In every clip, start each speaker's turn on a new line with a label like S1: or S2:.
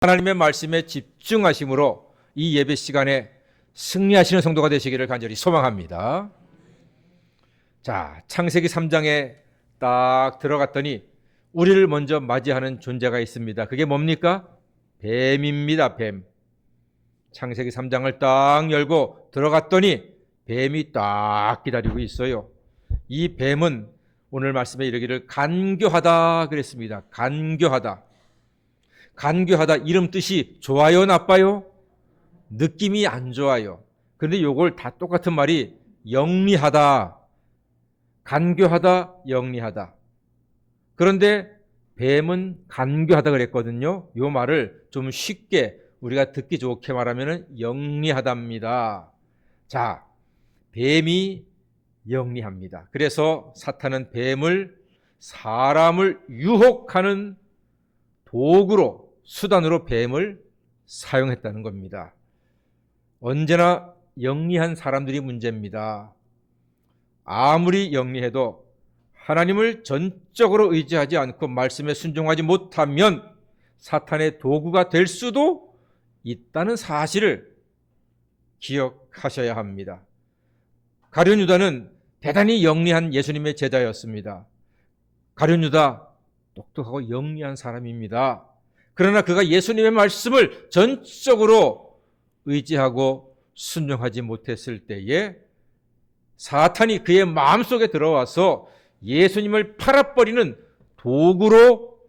S1: 하나님의 말씀에 집중하심으로 이 예배 시간에 승리하시는 성도가 되시기를 간절히 소망합니다. 자, 창세기 3장에 딱 들어갔더니 우리를 먼저 맞이하는 존재가 있습니다. 그게 뭡니까? 뱀입니다, 뱀. 창세기 3장을 딱 열고 들어갔더니 뱀이 딱 기다리고 있어요. 이 뱀은 오늘 말씀에 이르기를 간교하다 그랬습니다. 간교하다. 간교하다 이름 뜻이 좋아요, 나빠요? 느낌이 안 좋아요. 그런데 요걸 다 똑같은 말이 영리하다. 간교하다, 영리하다. 그런데 뱀은 간교하다 그랬거든요. 요 말을 좀 쉽게 우리가 듣기 좋게 말하면 영리하답니다. 자, 뱀이 영리합니다. 그래서 사탄은 뱀을 사람을 유혹하는 도구로, 수단으로 뱀을 사용했다는 겁니다. 언제나 영리한 사람들이 문제입니다. 아무리 영리해도 하나님을 전적으로 의지하지 않고 말씀에 순종하지 못하면 사탄의 도구가 될 수도 있다는 사실을 기억하셔야 합니다. 가룟 유다는 대단히 영리한 예수님의 제자였습니다. 가룟 유다 똑똑하고 영리한 사람입니다. 그러나 그가 예수님의 말씀을 전적으로 의지하고 순종하지 못했을 때에 사탄이 그의 마음속에 들어와서 예수님을 팔아버리는 도구로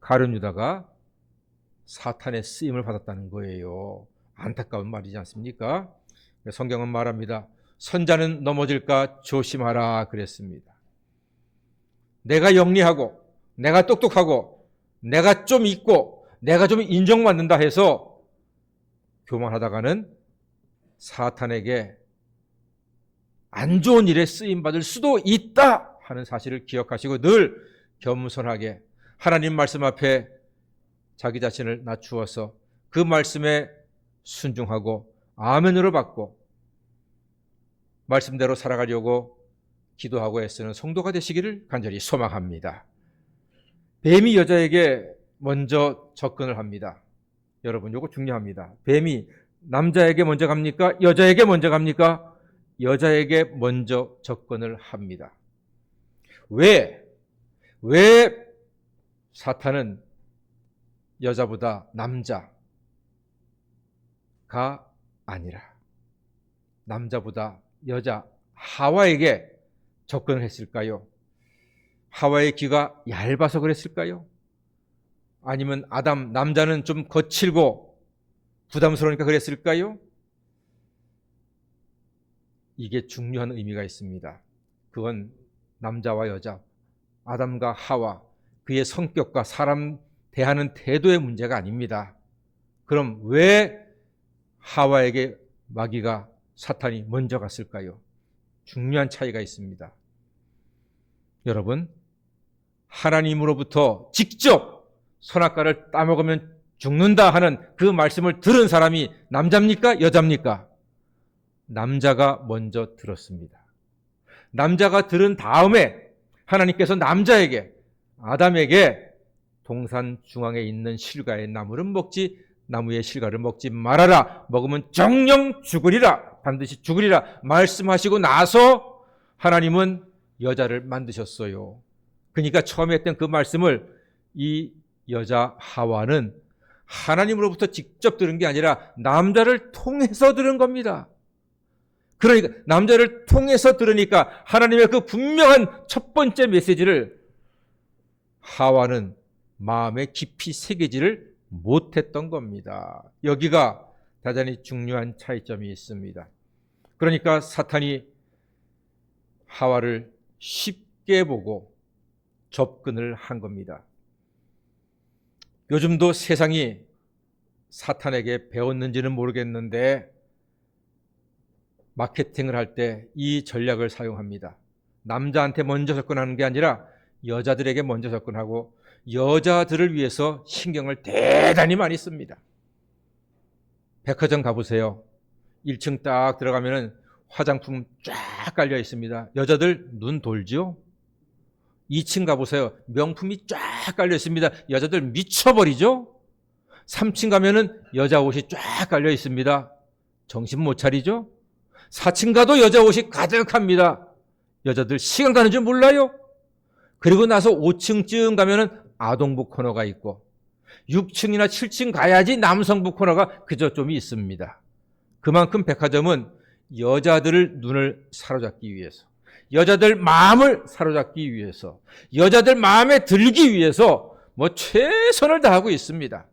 S1: 가룟 유다가 사탄의 쓰임을 받았다는 거예요. 안타까운 말이지 않습니까? 성경은 말합니다. 선자는 넘어질까 조심하라 그랬습니다. 내가 영리하고 내가 똑똑하고 내가 좀 있고 내가 좀 인정받는다 해서 교만하다가는 사탄에게 안 좋은 일에 쓰임 받을 수도 있다 하는 사실을 기억하시고 늘 겸손하게 하나님 말씀 앞에 자기 자신을 낮추어서 그 말씀에 순종하고 아멘으로 받고 말씀대로 살아가려고 기도하고 애쓰는 성도가 되시기를 간절히 소망합니다. 뱀이 여자에게 먼저 접근을 합니다. 여러분, 이거 중요합니다. 뱀이 남자에게 먼저 갑니까? 여자에게 먼저 갑니까? 여자에게 먼저 접근을 합니다. 왜? 왜 사탄은 여자보다 남자가 아니라 남자보다 여자 하와에게 접근을 했을까요? 하와의 귀가 얇아서 그랬을까요? 아니면 아담 남자는 좀 거칠고 부담스러우니까 그랬을까요? 이게 중요한 의미가 있습니다. 그건 남자와 여자, 아담과 하와, 그의 성격과 사람 대하는 태도의 문제가 아닙니다. 그럼 왜 하와에게 마귀가 사탄이 먼저 갔을까요? 중요한 차이가 있습니다. 여러분, 하나님으로부터 직접 선악과를 따먹으면 죽는다 하는 그 말씀을 들은 사람이 남자입니까? 여자입니까? 남자가 먼저 들었습니다. 남자가 들은 다음에 하나님께서 남자에게, 아담에게 동산 중앙에 있는 실과의 나무를 먹지, 나무의 실과를 먹지 말아라. 먹으면 정령 죽으리라. 반드시 죽으리라. 말씀하시고 나서 하나님은 여자를 만드셨어요. 그러니까 처음에 했던 그 말씀을 이 여자 하와는 하나님으로부터 직접 들은 게 아니라 남자를 통해서 들은 겁니다. 그러니까 남자를 통해서 들으니까 하나님의 그 분명한 첫 번째 메시지를 하와는 마음에 깊이 새기지를 못했던 겁니다. 여기가 대단히 중요한 차이점이 있습니다. 그러니까 사탄이 하와를 쉽게 보고 접근을 한 겁니다. 요즘도 세상이 사탄에게 배웠는지는 모르겠는데 마케팅을 할 때 이 전략을 사용합니다. 남자한테 먼저 접근하는 게 아니라 여자들에게 먼저 접근하고 여자들을 위해서 신경을 대단히 많이 씁니다. 백화점 가보세요. 1층 딱 들어가면은 화장품 쫙 깔려 있습니다. 여자들 눈 돌죠? 2층 가보세요. 명품이 쫙 깔려 있습니다. 여자들 미쳐버리죠? 3층 가면은 여자 옷이 쫙 깔려 있습니다. 정신 못 차리죠? 4층 가도 여자 옷이 가득합니다. 여자들 시간 가는 줄 몰라요? 그리고 나서 5층쯤 가면은 아동부 코너가 있고 6층이나 7층 가야지 남성부 코너가 그저 좀 있습니다. 그만큼 백화점은 여자들을 눈을 사로잡기 위해서 여자들 마음을 사로잡기 위해서 여자들 마음에 들기 위해서 뭐 최선을 다하고 있습니다.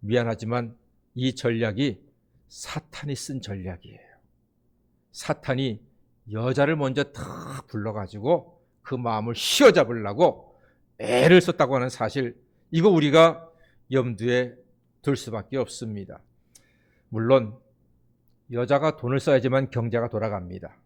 S1: 미안하지만 이 전략이 사탄이 쓴 전략이에요. 사탄이 여자를 먼저 탁 불러가지고 그 마음을 휘어잡으려고 애를 썼다고 하는 사실, 이거 우리가 염두에 둘 수밖에 없습니다. 물론, 여자가 돈을 써야지만 경제가 돌아갑니다.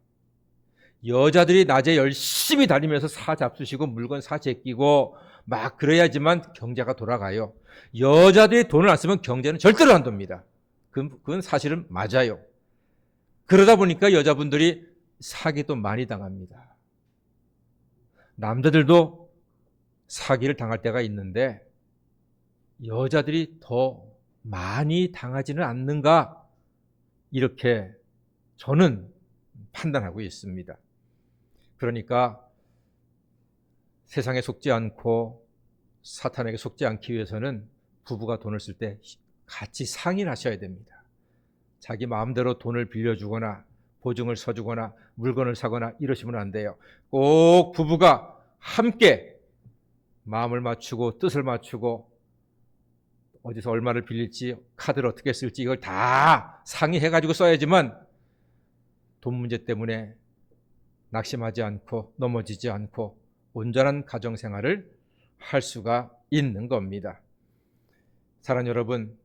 S1: 여자들이 낮에 열심히 다니면서 사 잡수시고 물건 사 제끼고 막 그래야지만 경제가 돌아가요. 여자들이 돈을 안 쓰면 경제는 절대로 안 돕니다. 그건 사실은 맞아요. 그러다 보니까 여자분들이 사기도 많이 당합니다. 남자들도 사기를 당할 때가 있는데 여자들이 더 많이 당하지는 않는가 이렇게 저는 판단하고 있습니다. 그러니까 세상에 속지 않고 사탄에게 속지 않기 위해서는 부부가 돈을 쓸 때 같이 상의를 하셔야 됩니다. 자기 마음대로 돈을 빌려주거나 보증을 서주거나 물건을 사거나 이러시면 안 돼요. 꼭 부부가 함께 마음을 맞추고 뜻을 맞추고 어디서 얼마를 빌릴지 카드를 어떻게 쓸지 이걸 다 상의해 가지고 써야지만 돈 문제 때문에 낙심하지 않고 넘어지지 않고 온전한 가정 생활을 할 수가 있는 겁니다. 사랑 여러분,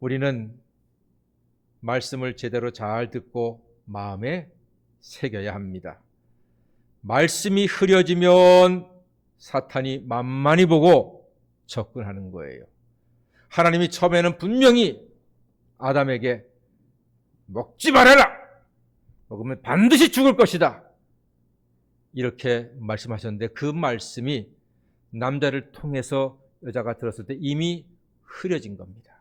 S1: 우리는 말씀을 제대로 잘 듣고 마음에 새겨야 합니다. 말씀이 흐려지면 사탄이 만만히 보고 접근하는 거예요. 하나님이 처음에는 분명히 아담에게 먹지 말아라! 먹으면 반드시 죽을 것이다. 이렇게 말씀하셨는데 그 말씀이 남자를 통해서 여자가 들었을 때 이미 흐려진 겁니다.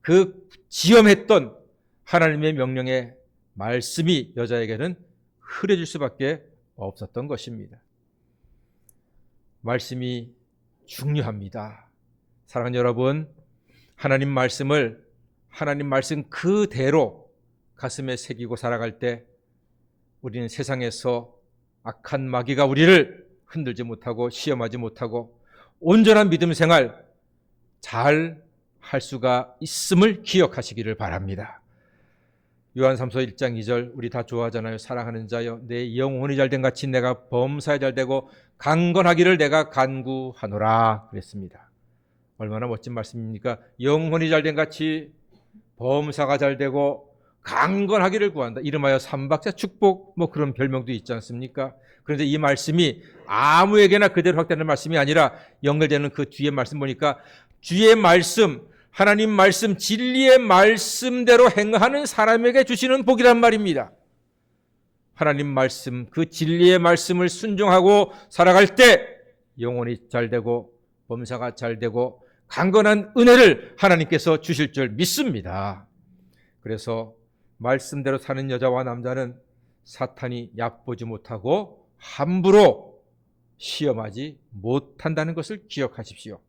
S1: 그 지엄했던 하나님의 명령의 말씀이 여자에게는 흐려질 수밖에 없었던 것입니다. 말씀이 중요합니다. 사랑하는 여러분, 하나님 말씀을 하나님 말씀 그대로 가슴에 새기고 살아갈 때 우리는 세상에서 악한 마귀가 우리를 흔들지 못하고 시험하지 못하고 온전한 믿음 생활 잘 할 수가 있음을 기억하시기를 바랍니다. 요한 3서 1장 2절 우리 다 좋아하잖아요. 사랑하는 자여 내 영혼이 잘된 같이 내가 범사에 잘되고 강건하기를 내가 간구하노라 그랬습니다. 얼마나 멋진 말씀입니까? 영혼이 잘된 같이 범사가 잘되고 강건하기를 구한다. 이름하여 삼박자 축복 뭐 그런 별명도 있지 않습니까? 그런데 이 말씀이 아무에게나 그대로 확대하는 말씀이 아니라 연결되는 그 뒤에 말씀 보니까 주의 말씀, 하나님 말씀, 진리의 말씀대로 행하는 사람에게 주시는 복이란 말입니다. 하나님 말씀, 그 진리의 말씀을 순종하고 살아갈 때 영혼이 잘 되고 범사가 잘 되고 강건한 은혜를 하나님께서 주실 줄 믿습니다. 그래서 말씀대로 사는 여자와 남자는 사탄이 얕보지 못하고 함부로 시험하지 못한다는 것을 기억하십시오.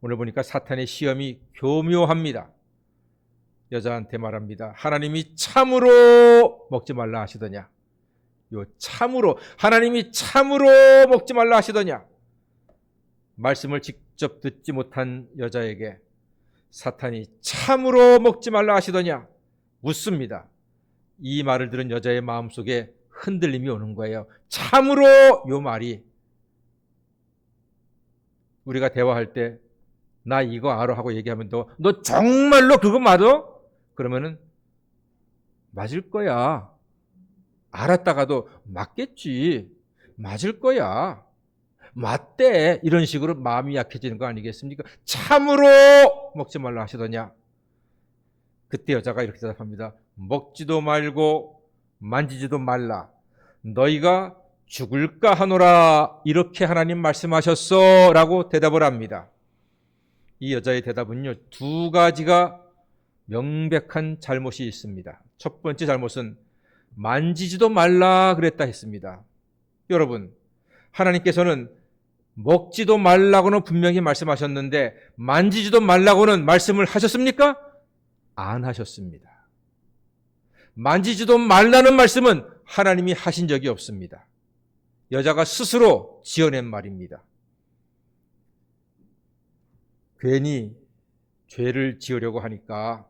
S1: 오늘 보니까 사탄의 시험이 교묘합니다. 여자한테 말합니다. 하나님이 참으로 먹지 말라 하시더냐? 요 참으로 하나님이 참으로 먹지 말라 하시더냐? 말씀을 직접 듣지 못한 여자에게 사탄이 참으로 먹지 말라 하시더냐? 묻습니다. 이 말을 들은 여자의 마음속에 흔들림이 오는 거예요. 참으로 요 말이 우리가 대화할 때 나 이거 알아 하고 얘기하면 너, 너 정말로 그거 맞아? 그러면은 맞을 거야. 알았다가도 맞겠지. 맞을 거야. 맞대. 이런 식으로 마음이 약해지는 거 아니겠습니까? 참으로 먹지 말라 하시더냐. 그때 여자가 이렇게 대답합니다. 먹지도 말고 만지지도 말라. 너희가 죽을까 하노라. 이렇게 하나님 말씀하셨어. 라고 대답을 합니다. 이 여자의 대답은요, 두 가지가 명백한 잘못이 있습니다. 첫 번째 잘못은 만지지도 말라 그랬다 했습니다. 여러분, 하나님께서는 먹지도 말라고는 분명히 말씀하셨는데 만지지도 말라고는 말씀을 하셨습니까? 안 하셨습니다. 만지지도 말라는 말씀은 하나님이 하신 적이 없습니다. 여자가 스스로 지어낸 말입니다. 괜히 죄를 지으려고 하니까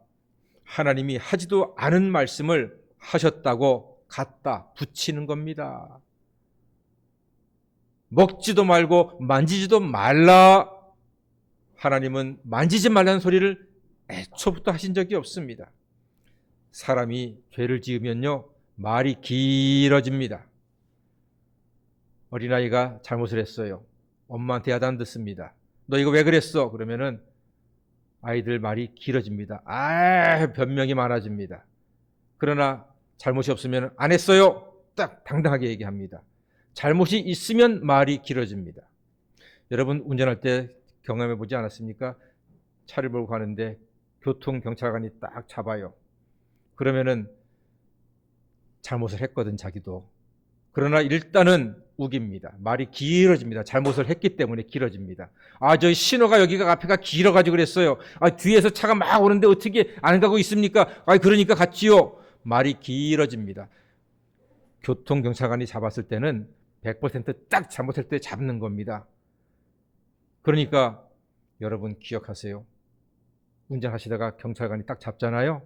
S1: 하나님이 하지도 않은 말씀을 하셨다고 갖다 붙이는 겁니다. 먹지도 말고 만지지도 말라. 하나님은 만지지 말라는 소리를 애초부터 하신 적이 없습니다. 사람이 죄를 지으면요, 말이 길어집니다. 어린아이가 잘못을 했어요. 엄마한테 야단 듣습니다. 너 이거 왜 그랬어? 그러면은 아이들 말이 길어집니다. 아, 변명이 많아집니다. 그러나 잘못이 없으면 안 했어요. 딱 당당하게 얘기합니다. 잘못이 있으면 말이 길어집니다. 여러분 운전할 때 경험해 보지 않았습니까? 차를 몰고 가는데 교통 경찰관이 딱 잡아요. 그러면은 잘못을 했거든 자기도. 그러나 일단은 우깁니다. 말이 길어집니다. 잘못을 했기 때문에 길어집니다. 아, 저 신호가 여기가 앞에가 길어가지고 그랬어요. 아, 뒤에서 차가 막 오는데 어떻게 안 가고 있습니까? 아, 그러니까 갔지요. 말이 길어집니다. 교통경찰관이 잡았을 때는 100%딱 잘못할 때 잡는 겁니다. 그러니까 여러분 기억하세요. 운전하시다가 경찰관이 딱 잡잖아요.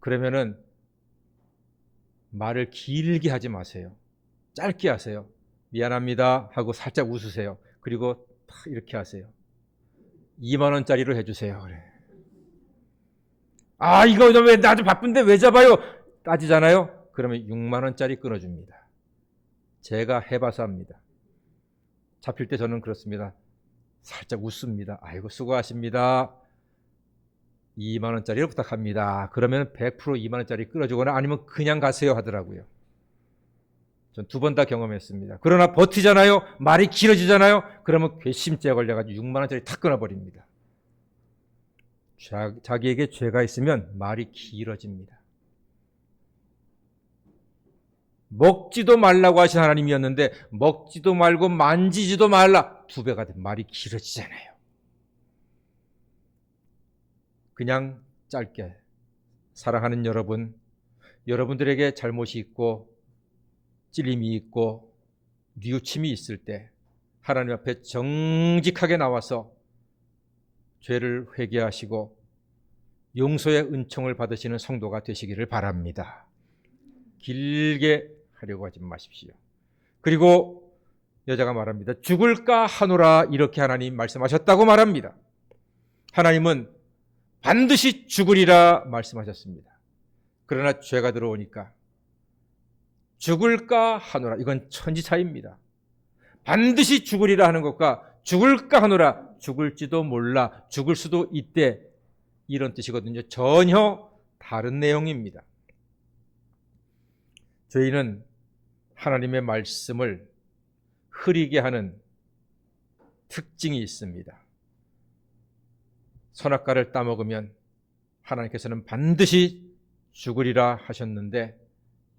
S1: 그러면은 말을 길게 하지 마세요. 짧게 하세요. 미안합니다 하고 살짝 웃으세요. 그리고 탁 이렇게 하세요. 2만 원짜리로 해주세요. 그래. 아 이거 왜 나도 바쁜데 왜 잡아요? 따지잖아요. 그러면 6만 원짜리 끊어줍니다. 제가 해봐서 합니다. 잡힐 때 저는 그렇습니다. 살짝 웃습니다. 아이고 수고하십니다. 2만 원짜리를 부탁합니다. 그러면 100% 2만 원짜리 끌어주거나 아니면 그냥 가세요 하더라고요. 전 두 번 다 경험했습니다. 그러나 버티잖아요. 말이 길어지잖아요. 그러면 괘씸죄 걸려가지고 6만 원짜리 탁 끊어버립니다. 자, 자기에게 죄가 있으면 말이 길어집니다. 먹지도 말라고 하신 하나님이었는데 먹지도 말고 만지지도 말라 두 배가 된 말이 길어지잖아요. 그냥 짧게 사랑하는 여러분, 여러분들에게 잘못이 있고 찔림이 있고 뉘우침이 있을 때 하나님 앞에 정직하게 나와서 죄를 회개하시고 용서의 은총을 받으시는 성도가 되시기를 바랍니다. 길게 하려고 하지 마십시오. 그리고 여자가 말합니다. 죽을까 하노라 이렇게 하나님 말씀하셨다고 말합니다. 하나님은 반드시 죽으리라 말씀하셨습니다. 그러나 죄가 들어오니까 죽을까 하노라 이건 천지 차이입니다. 반드시 죽으리라 하는 것과 죽을까 하노라 죽을지도 몰라 죽을 수도 있대 이런 뜻이거든요. 전혀 다른 내용입니다. 저희는 하나님의 말씀을 흐리게 하는 특징이 있습니다. 선악과를 따먹으면 하나님께서는 반드시 죽으리라 하셨는데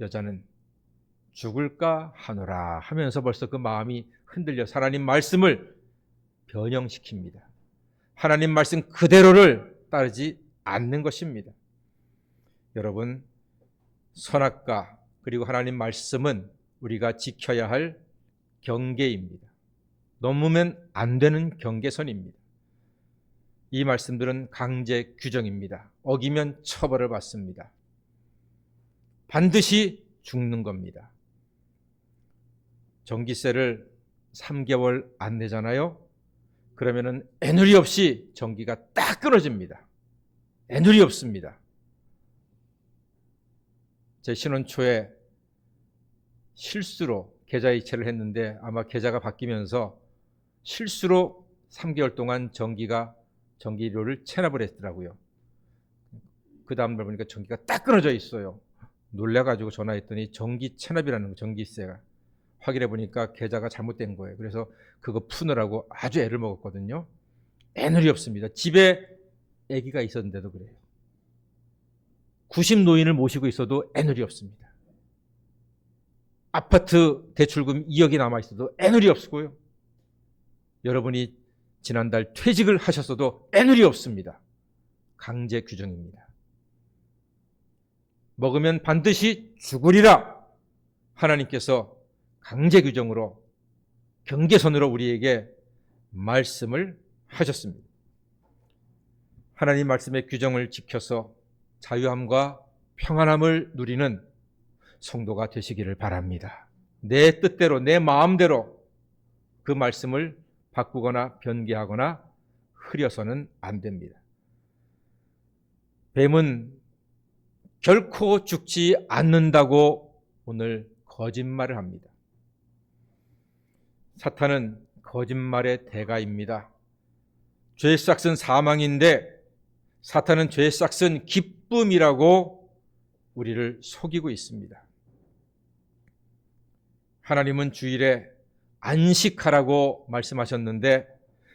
S1: 여자는 죽을까 하노라 하면서 벌써 그 마음이 흔들려 하나님 말씀을 변형시킵니다. 하나님 말씀 그대로를 따르지 않는 것입니다. 여러분, 선악과 그리고 하나님 말씀은 우리가 지켜야 할 경계입니다. 넘으면 안 되는 경계선입니다. 이 말씀들은 강제 규정입니다. 어기면 처벌을 받습니다. 반드시 죽는 겁니다. 전기세를 3개월 안 내잖아요. 그러면은 애누리 없이 전기가 딱 끊어집니다. 애누리 없습니다. 제 신혼 초에 실수로 계좌 이체를 했는데 아마 계좌가 바뀌면서 실수로 3개월 동안 전기가 전기료를 체납을 했더라고요. 그 다음날 보니까 전기가 딱 끊어져 있어요. 놀래가지고 전화했더니 전기 체납이라는 거, 전기세가. 확인해 보니까 계좌가 잘못된 거예요. 그래서 그거 푸느라고 아주 애를 먹었거든요. 애누리 없습니다. 집에 아기가 있었는데도 그래요. 90 노인을 모시고 있어도 애누리 없습니다. 아파트 대출금 2억이 남아 있어도 애누리 없고요. 여러분이 지난달 퇴직을 하셨어도 애누리 없습니다. 강제 규정입니다. 먹으면 반드시 죽으리라 하나님께서 강제 규정으로 경계선으로 우리에게 말씀을 하셨습니다. 하나님 말씀의 규정을 지켜서 자유함과 평안함을 누리는 성도가 되시기를 바랍니다. 내 뜻대로, 내 마음대로 그 말씀을 바꾸거나 변개하거나 흐려서는 안 됩니다. 뱀은 결코 죽지 않는다고 오늘 거짓말을 합니다. 사탄은 거짓말의 대가입니다. 죄의 싹은 사망인데 사탄은 죄의 싹은 기쁨이라고 우리를 속이고 있습니다. 하나님은 주일에 안식하라고 말씀하셨는데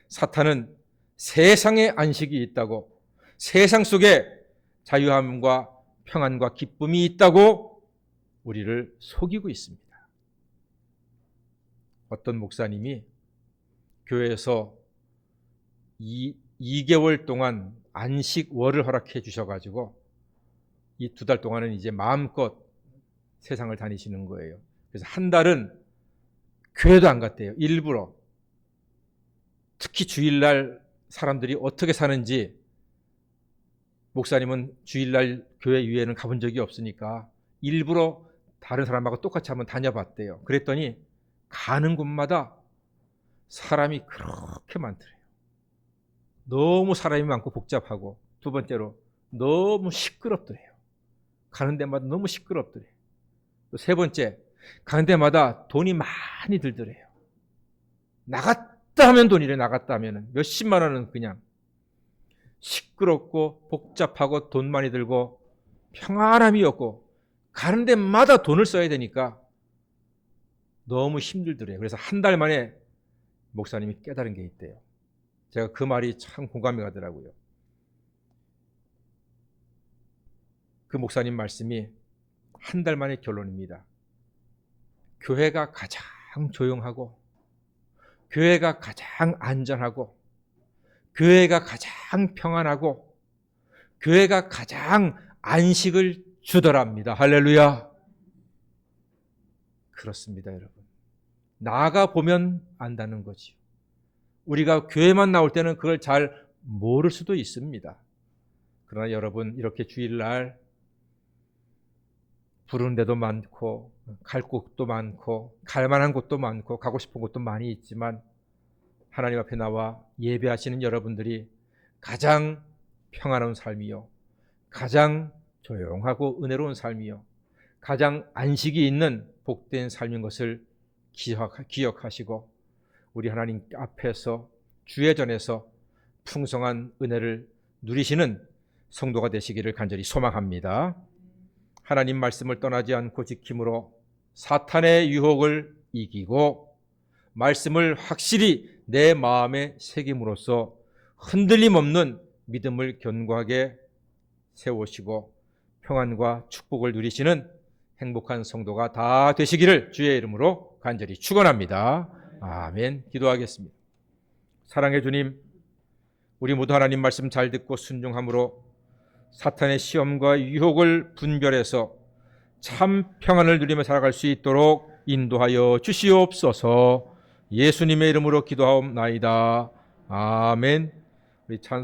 S1: 사탄은 세상에 안식이 있다고 세상 속에 자유함과 평안과 기쁨이 있다고 우리를 속이고 있습니다. 어떤 목사님이 교회에서 이 2개월 동안 안식월을 허락해 주셔가지고 이 두 달 동안은 이제 마음껏 세상을 다니시는 거예요. 그래서 한 달은 교회도 안 갔대요. 일부러. 특히 주일날 사람들이 어떻게 사는지 목사님은 주일날 교회 위에는 가본 적이 없으니까 일부러 다른 사람하고 똑같이 한번 다녀봤대요. 그랬더니 가는 곳마다 사람이 그렇게 많더래요. 너무 사람이 많고 복잡하고 두 번째로 너무 시끄럽더래요. 가는 데마다 너무 시끄럽더래요. 또 세 번째 가는 데마다 돈이 많이 들더래요. 나갔다 하면 돈이래 나갔다 하면은 몇십만 원은 그냥 시끄럽고 복잡하고 돈 많이 들고 평안함이 없고 가는 데마다 돈을 써야 되니까 너무 힘들더래요. 그래서 한 달 만에 목사님이 깨달은 게 있대요. 제가 그 말이 참 공감이 가더라고요. 그 목사님 말씀이 한 달 만의 결론입니다. 교회가 가장 조용하고, 교회가 가장 안전하고, 교회가 가장 평안하고, 교회가 가장 안식을 주더랍니다. 할렐루야. 그렇습니다, 여러분. 나가 보면 안다는 거지요. 우리가 교회만 나올 때는 그걸 잘 모를 수도 있습니다. 그러나 여러분, 이렇게 주일날 부르는 데도 많고, 갈 곳도 많고, 갈 만한 곳도 많고, 가고 싶은 곳도 많이 있지만, 하나님 앞에 나와 예배하시는 여러분들이 가장 평안한 삶이요. 가장 조용하고 은혜로운 삶이요. 가장 안식이 있는 복된 삶인 것을 기억하시고 우리 하나님 앞에서 주의 전에서 풍성한 은혜를 누리시는 성도가 되시기를 간절히 소망합니다. 하나님 말씀을 떠나지 않고 지킴으로 사탄의 유혹을 이기고 말씀을 확실히 내 마음에 새김으로써 흔들림 없는 믿음을 견고하게 세우시고 평안과 축복을 누리시는 행복한 성도가 다 되시기를 주의 이름으로 간절히 축원합니다. 아멘. 기도하겠습니다. 사랑해 주님, 우리 모두 하나님 말씀 잘 듣고 순종함으로 사탄의 시험과 유혹을 분별해서 참 평안을 누리며 살아갈 수 있도록 인도하여 주시옵소서. 예수님의 이름으로 기도하옵나이다. 아멘. 우리 찬